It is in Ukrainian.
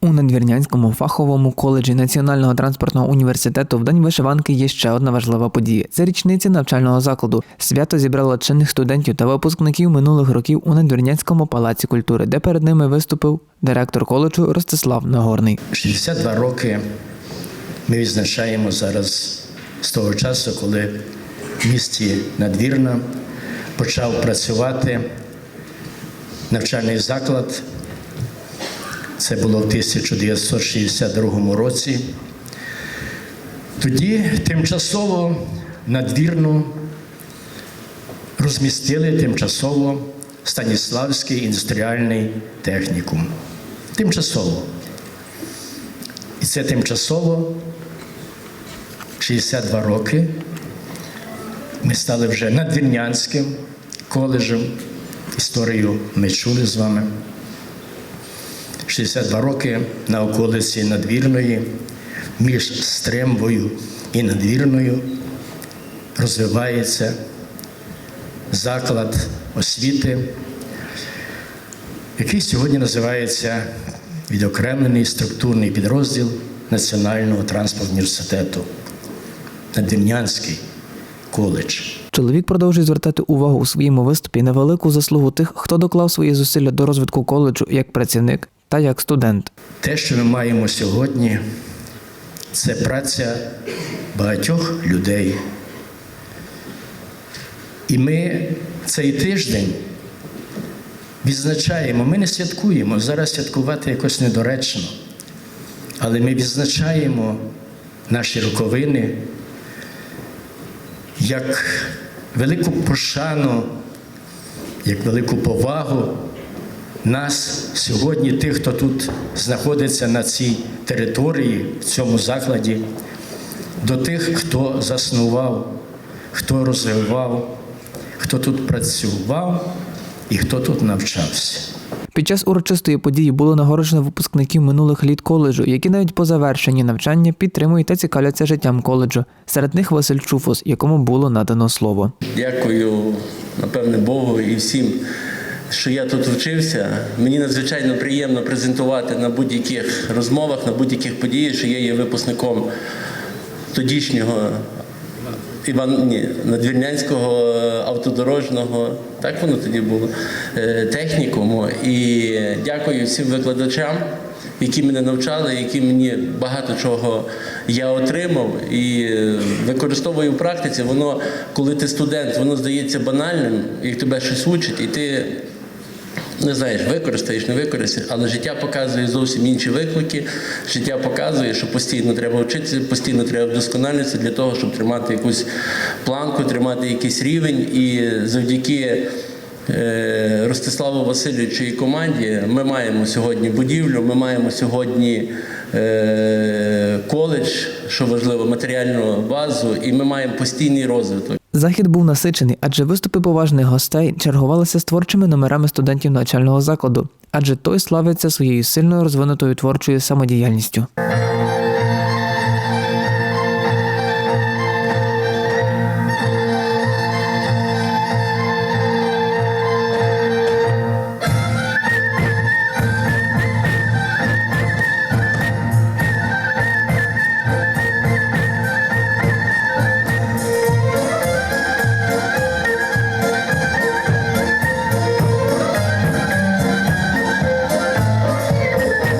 У Надвірнянському фаховому коледжі Національного транспортного університету в День вишиванки є ще одна важлива подія. Це річниця навчального закладу. Свято зібрало чинних студентів та випускників минулих років у Надвірнянському палаці культури, де перед ними виступив директор коледжу Ростислав Нагорний. 62 роки ми відзначаємо зараз з того часу, коли в місті Надвірна почав працювати навчальний заклад. Це було в 1962 році. Тоді тимчасово надвірну розмістили тимчасово Станіславський індустріальний технікум. Тимчасово. І це тимчасово 62 роки. Ми стали вже надвірнянським коледжем. Історію ми чули з вами. 62 роки на околиці надвірної, між Стрембою і надвірною розвивається заклад освіти, який сьогодні називається відокремлений структурний підрозділ Національного транспортного університету Надвірнянський коледж. Чоловік продовжує звертати увагу у своєму виступі на велику заслугу тих, хто доклав свої зусилля до розвитку коледжу як працівник та як студент. Те, що ми маємо сьогодні, це праця багатьох людей. І ми цей тиждень відзначаємо, ми не святкуємо, зараз святкувати якось недоречно, але ми відзначаємо наші роковини як велику пошану, як велику повагу нас сьогодні, тих, хто тут знаходиться на цій території, в цьому закладі, до тих, хто заснував, хто розвивав, хто тут працював і хто тут навчався. Під час урочистої події було нагороджено випускників минулих літ коледжу, які навіть по завершенні навчання підтримують та цікавляться життям коледжу. Серед них Василь Чуфус, якому було надано слово. Дякую, напевне, Богу і всім, що я тут вчився. Мені надзвичайно приємно презентувати на будь-яких розмовах, на будь-яких подіях, що я є випускником тодішнього Іван ні, надвірнянського автодорожного, так воно тоді було, е, технікуму. І дякую всім викладачам, які мене навчали, які мені багато чого я отримав і е, використовую в практиці. Воно, коли ти студент, воно здається банальним, і тебе щось учить, і ти не знаєш, використаєш, не використаєш, але життя показує зовсім інші виклики. Життя показує, що постійно треба вчитися, постійно треба вдосконалюватися для того, щоб тримати якусь планку, тримати якийсь рівень. І завдяки Ростиславу Васильовичу і команді ми маємо сьогодні будівлю, ми маємо сьогодні е, коледж, що важливо, матеріальну базу, і ми маємо постійний розвиток. Захід був насичений, адже виступи поважних гостей чергувалися з творчими номерами студентів навчального закладу, адже той славиться своєю сильно розвинутою творчою самодіяльністю.